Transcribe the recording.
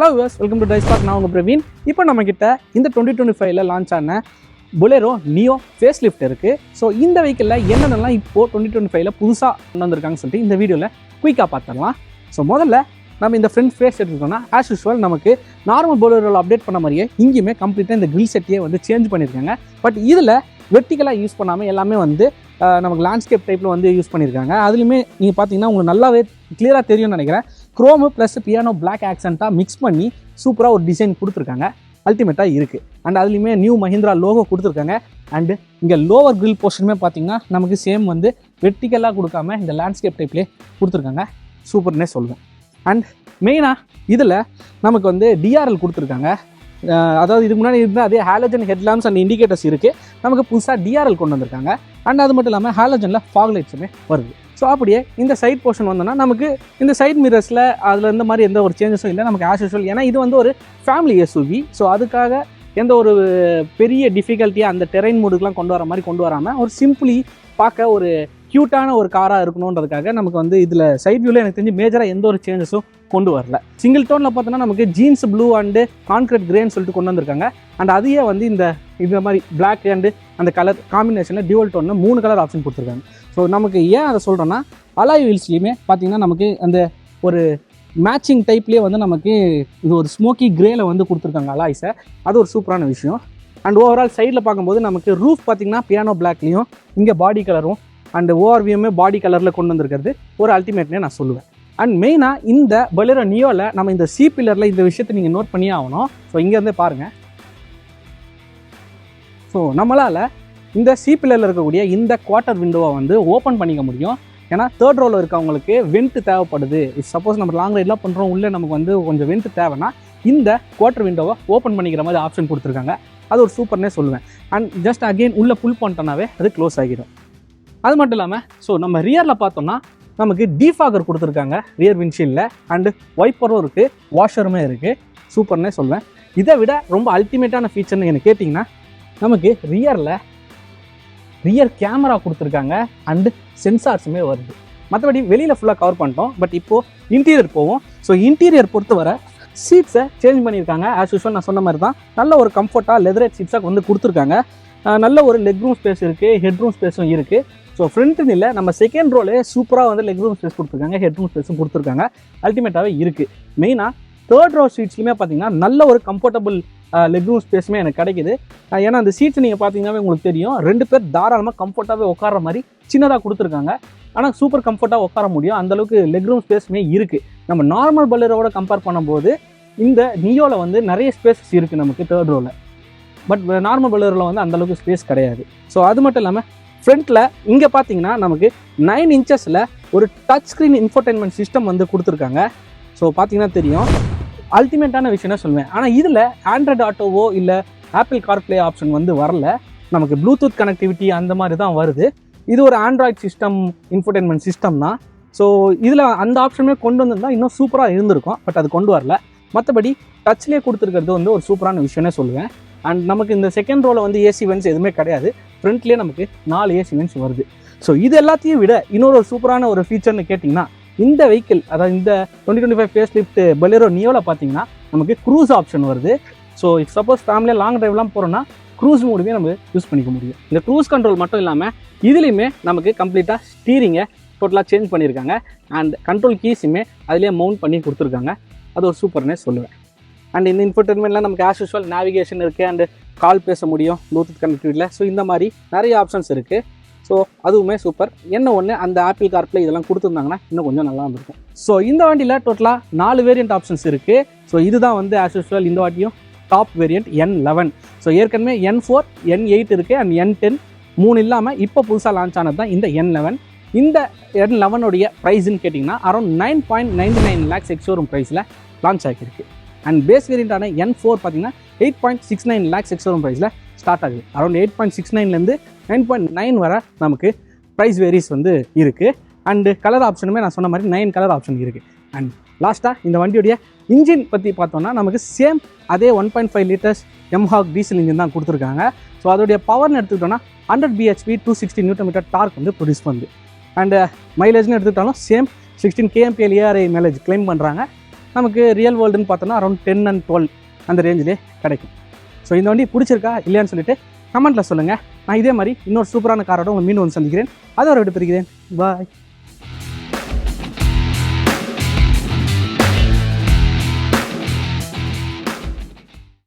Hello யூஸ் welcome to dies park நான் உங்கள் பிரவீன். இப்போ நம்ம கிட்ட இந்த டுவெண்ட்டி டுவெண்ட்டி ஃபைவ்ல லான்ச் ஆன பொலேரோ நியோ ஃபேஸ் லிஃப்ட் இருக்குது ஸோ இந்த வெஹிக்கிளில் என்னென்னலாம் இப்போது டுவெண்ட்டி டுவெண்ட்டி ஃபைவ்ல புதுசாக கொண்டு வந்திருக்காங்கன்னு சொல்லிட்டு இந்த வீடியோவில் குயிக்காக பார்த்துடலாம். ஸோ முதல்ல நம்ம இந்த ஃப்ரண்ட் ஃபேஸ் எடுத்துக்கிட்டோம்னா ஆஸ் யூஸ்வல் நமக்கு நார்மல் பொலேரோவில் அப்டேட் பண்ண மாதிரியே இங்கேயுமே கம்ப்ளீட்டாக இந்த கிரில் செட்டையே வந்து சேஞ்ச் பண்ணியிருக்காங்க. பட் இதில் வெர்டிக்கலாக யூஸ் பண்ணாமல் எல்லாமே வந்து நமக்கு லேண்ட்ஸ்கேப் டைப்பில் வந்து யூஸ் பண்ணியிருக்காங்க. அதுலேயுமே நீங்கள் பார்த்தீங்கன்னா உங்களுக்கு நல்லாவே கிளியராக தெரியும்னு நினைக்கிறேன். குரோமு ப்ளஸ் பியானோ பிளாக் ஆக்சண்ட்டாக மிக்ஸ் பண்ணி சூப்பராக ஒரு டிசைன் கொடுத்துருக்காங்க. அல்டிமேட்டாக இருக்குது அண்ட் அதுலேயுமே நியூ மஹிந்திரா லோகோ கொடுத்துருக்காங்க. அண்டு இங்கே லோவர் கிரில் போர்ஷனுமே பார்த்தீங்கன்னா நமக்கு சேம் வந்து வெர்டிக்கலாக கொடுக்காம இந்த லேண்ட்ஸ்கேப் டைப்லேயே கொடுத்துருக்காங்க. சூப்பர்னே சொல்லுவேன் அண்ட் மெயினாக இதில் நமக்கு வந்து டிஆர்எல் கொடுத்துருக்காங்க. அதாவது இதுக்கு முன்னாடி இருந்தால் அதே ஹாலஜன் ஹெட்லாம்ஸ் அண்ட் இண்டிகேட்டர்ஸ் இருக்குது நமக்கு புதுசாக டிஆர்எல் கொண்டு வந்திருக்காங்க. அண்ட் அது மட்டும் இல்லாமல் ஹாலஜனில் ஃபாக் லைட்ஸுமே வருது. ஸோ அப்படியே இந்த சைட் போர்ஷன் வந்தோம்னா நமக்கு இந்த சைட் மிரர்ஸில் அதில் இந்த மாதிரி எந்த ஒரு சேஞ்சஸும் இல்லை. நமக்கு ஆஸ் யூஸ்வல் ஏன்னா இது வந்து ஒரு ஃபேமிலி எஸ்யூவி ஸோ அதுக்காக எந்த ஒரு பெரிய டிஃபிகல்ட்டியாக அந்த டெரைன் மூடுக்கெலாம் கொண்டு வர மாதிரி கொண்டு வராமல் ஒரு சிம்பிளி பார்க்க ஒரு க்யூட்டான ஒரு காராக இருக்கணுன்றதுக்காக நமக்கு வந்து இதில் சைட் வியூவில் எனக்கு தெரிஞ்சு மேஜராக எந்த ஒரு சேஞ்சஸும் கொண்டு வரல. சிங்கிள் டோனில் பார்த்தோன்னா நமக்கு ஜீன்ஸ் ப்ளூ அண்டு கான்கிரீட் கிரேன்னு சொல்லிட்டு கொண்டு வந்திருக்காங்க. அண்ட் அதையே வந்து இந்த இந்த மாதிரி பிளாக் அண்டு அந்த கலர் காம்பினேஷனில் டியூவல் டோனில் மூணு கலர் ஆப்ஷன் கொடுத்துருக்காங்க. ஸோ நமக்கு ஏன் அதை சொல்கிறேன்னா அலாய் வீல்ஸ்லேயுமே பார்த்தீங்கன்னா நமக்கு அந்த ஒரு மேட்சிங் டைப்லேயே வந்து நமக்கு இது ஒரு ஸ்மோக்கி கிரேல வந்து கொடுத்துருக்காங்க அலாய்ஸை அது ஒரு சூப்பரான விஷயம். அண்ட் ஓவரால் சைடில் பார்க்கும்போது நமக்கு ரூஃப் பார்த்தீங்கன்னா பியானோ பிளாக்லேயும் இங்கே பாடி கலரும் அண்ட் ஓஆர்வியுமே பாடி கலரில் கொண்டு வந்திருக்கிறது. ஒரு அல்டிமேட்னே நான் சொல்லுவேன். அண்ட் மெயினாக இந்த பலரோ நியோவில் நம்ம இந்த சி பில்லரில் இந்த விஷயத்தை நீங்கள் நோட் பண்ணியே ஆகணும். ஸோ இங்கேருந்தே பாருங்கள் ஸோ நம்மளால் இந்த சிபிஎல்லில் இருக்கக்கூடிய இந்த குவார்ட்டர் விண்டோவை வந்து ஓப்பன் பண்ணிக்க முடியும். ஏன்னா தேர்ட் ரோவில் இருக்கவங்களுக்கு வெண்ட் தேவைப்படுது. சப்போஸ் நம்ம லாங் ரைட்லாம் பண்ணுறோம் உள்ளே நமக்கு வந்து கொஞ்சம் வெண்ட் தேவைன்னா இந்த குவார்ட்டர் விண்டோவை ஓப்பன் பண்ணிக்கிற மாதிரி ஆப்ஷன் கொடுத்துருக்காங்க. அது ஒரு சூப்பர்னே சொல்லுவேன். அண்ட் ஜஸ்ட் அகெயின் உள்ளே புல் பண்ணிட்டோன்னாவே அது க்ளோஸ் ஆகிடும். அது மட்டும் இல்லாமல் ஸோ நம்ம ரியரில் பார்த்தோம்னா நமக்கு டீஃபாகர் கொடுத்துருக்காங்க ரியர் விண்ட்ஷீல்டில் அண்டு ஒய்ப்பரும் இருக்குது வாஷருமே இருக்குது சூப்பர்னே சொல்லுவேன். இதை விட ரொம்ப அல்டிமேட்டான ஃபீச்சர்னு எனக்கு கேட்டிங்கன்னா நமக்கு ரியரில் ரியர் கேமரா கொடுத்துருக்காங்க அண்டு சென்சார்ஸுமே வருது. மற்றபடி வெளியில் ஃபுல்லாக கவர் பண்ணிட்டோம். பட் இப்போது இன்டீரியர் போவோம். ஸோ இன்டீரியர் பொறுத்தவரை சீட்ஸை சேஞ்ச் பண்ணியிருக்காங்க. ஆஸ் யூஸ்வல் நான் சொன்ன மாதிரி தான் நல்ல ஒரு கம்ஃபர்ட்டாக லெதரேட் சீட்ஸாக வந்து கொடுத்துருக்காங்க. நல்ல ஒரு லெக் ரூம் ஸ்பேஸ் இருக்குது ஹெட் ரூம் ஸ்பேஸும் இருக்குது ஸோ ஃப்ரண்ட்டுன்னு இல்லை நம்ம செகண்ட் ரோலே சூப்பராக வந்து லெக் ரூம் ஸ்பேஸ் கொடுத்துருக்காங்க. ஹெட் ரூம் ஸ்பேஸும் கொடுத்துருக்காங்க. அல்டிமேட்டாகவே இருக்குது மெயினாக தேர்ட் ரோ சீட்ஸ்லையுமே பார்த்தீங்கன்னா நல்ல ஒரு கம்ஃபர்டபுள் லெக் ரூம் ஸ்பேஸுமே எனக்கு கிடைக்குது. ஏன்னா அந்த சீட்ஸ் நீங்கள் பார்த்தீங்கன்னாவே உங்களுக்கு தெரியும். ரெண்டு பேர் தாராளமாக கம்ஃபர்ட்டாகவே உட்கார மாதிரி சின்னதாக கொடுத்துருக்காங்க. ஆனால் சூப்பர் கம்ஃபர்ட்டாக உட்கார முடியும். அந்தளவுக்கு லெக் ரூம் ஸ்பேஸுமே இருக்குது நம்ம நார்மல் பல்லரோட கம்பேர் பண்ணும்போது இந்த நியோவில் வந்து நிறைய ஸ்பேசஸ் இருக்குது நமக்கு தேர்ட் ரோவில் பட் நார்மல் பல்லரில் வந்து அந்த அளவுக்கு ஸ்பேஸ் கிடையாது. ஸோ அது மட்டும் இல்லாமல் ஃப்ரண்ட்டில் இங்கே பார்த்தீங்கன்னா நமக்கு நைன் இன்ச்சஸில் ஒரு டச் ஸ்க்ரீன் இன்ஃபர்டைன்மெண்ட் சிஸ்டம் வந்து கொடுத்துருக்காங்க. ஸோ பார்த்தீங்கன்னா தெரியும். அல்டிமேட்டான விஷயம் சொல்லுவேன். ஆனால் இதில் ஆண்ட்ராய்டு ஆட்டோவோ இல்லை ஆப்பிள் கார்ப்ளே ஆப்ஷன் வந்து வரல. நமக்கு ப்ளூடூத் கனெக்டிவிட்டி அந்த மாதிரி தான் வருது. இது ஒரு ஆண்ட்ராய்ட் சிஸ்டம் இன்ஃபர்டைன்மெண்ட் சிஸ்டம் தான். ஸோ இதில் அந்த ஆப்ஷனுமே கொண்டு வந்திருந்தால் இன்னும் சூப்பராக இருந்திருக்கும். பட் அது கொண்டு வரல. மற்றபடி டச்லேயே கொடுத்துருக்கிறது வந்து ஒரு சூப்பரான விஷயம்னே சொல்லுவேன். அண்ட் நமக்கு இந்த செகண்ட் ரோவில் வந்து ஏசி வென்ஸ் எதுவுமே கிடையாது. ஃப்ரண்ட்லேயே நமக்கு நாலு ஏசி வென்ஸ் வருது. ஸோ இது எல்லாத்தையும் விட இன்னொரு சூப்பரான ஒரு ஃபீச்சர்னு கேட்டிங்கன்னா இந்த வெஹிக்கிள் அதாவது இந்த twenty twenty five face lift Bolero நியோவில் பார்த்தீங்கன்னா நமக்கு க்ரூஸ் ஆப்ஷன் வருது. ஸோ சப்போஸ் ஃபேமிலியாக லாங் ட்ரைவ்லாம் போகிறோன்னா க்ரூஸ் மூடுமே நம்ம யூஸ் பண்ணிக்க முடியும். இந்த க்ரூஸ் கண்ட்ரோல் மட்டும் இல்லாமல் இதுலேயுமே நமக்கு கம்ப்ளீட்டாக ஸ்டீரிங்கை டோட்டலாக சேஞ்ச் பண்ணியிருக்காங்க அண்ட் கண்ட்ரோல் கீஸுமே அதிலே மவுண்ட் பண்ணி கொடுத்துருக்காங்க. அது ஒரு சூப்பர்னே சொல்லுவேன். அண்ட் இந்த இன்ஃபர்டெயின்மெண்ட்லாம் நமக்கு ஆஸ் யூஸ்வல் நேவிகேஷன் இருக்குது அண்ட் கால் பேச முடியும் ப்ளூடூத் கனெக்டிவிட்டியில் ஸோ இந்த மாதிரி நிறைய ஆப்ஷன்ஸ் இருக்குது ஸோ அதுவுமே சூப்பர் என்ன ஒன்று அந்த ஆப்பிள் கார்ப்ளே இதெல்லாம் கொடுத்துருந்தாங்கன்னா இன்னும் கொஞ்சம் நல்லா இருந்திருக்கும். ஸோ இந்த வண்டியில் டோட்டலாக நாலு வேரியண்ட் ஆப்ஷன்ஸ் இருக்குது ஸோ இதுதான் வந்து ஆஸ் யூஸ்வல் இந்த வாட்டியும் top variant N eleven so ஏற்கனவே என் ஃபோர் என் எயிட் இருக்குது அண்ட் என் டென் மூணு இல்லாமல் இப்போ புதுசாக லான்ச் ஆனது தான் இந்த என் லெவன் இந்த என் லெவனுடைய ப்ரைஸ்ன்னு கேட்டிங்கன்னா around nine point ninety nine lakhs ex showroom ப்ரைஸில் லான்ச் ஆகிருக்கு அண்ட் பேஸ் வேரியண்டான என் ஃபோர் பார்த்தீங்கன்னா eight point six nine lakhs ex showroom ப்ரைஸில் ஸ்டார்ட் ஆகுது. அரௌண்ட் எயிட் பாயிண்ட் சிக்ஸ் நைன்லேருந்து நைன் பாயிண்ட் நைன் வர நமக்கு ப்ரைஸ் வேரிஸ் வந்து இருக்குது அண்டு கலர் ஆப்ஷனுமே நான் சொன்ன மாதிரி நைன் கலர் ஆப்ஷன் இருக்குது அண்ட் லாஸ்ட்டாக இந்த வண்டியுடைய இன்ஜின் பற்றி பார்த்தோம்னா நமக்கு சேம் அதே one point five litres mHawk diesel engine தான் கொடுத்துருக்காங்க. ஸோ அதோடைய பவர்னு எடுத்துக்கிட்டோம்னா hundred BHP two sixty newton metre torque வந்து ப்ரொடியூஸ் பண்ணுது. அண்டு மைலேஜ்னு uh, எடுத்துக்கிட்டாலும் same sixteen KMPL ARAI mileage claim பண்ணுறாங்க நமக்கு ரியல் வேர்ல்டுன்னு பார்த்தோன்னா அரௌண்ட் டென் அண்ட் டுவெல் அந்த ரேஞ்சிலே கிடைக்கும். ஸோ இந்த வண்டி பிடிச்சிருக்கா இல்லையான்னு சொல்லிட்டு கமெண்ட்டில் சொல்லுங்கள் நான் இதே மாதிரி இன்னொரு சூப்பரான காரோட உங்களை மீண்டும் வந்து சந்திக்கிறேன். அதோட விட்டு பிரிக்கிறேன் பாய்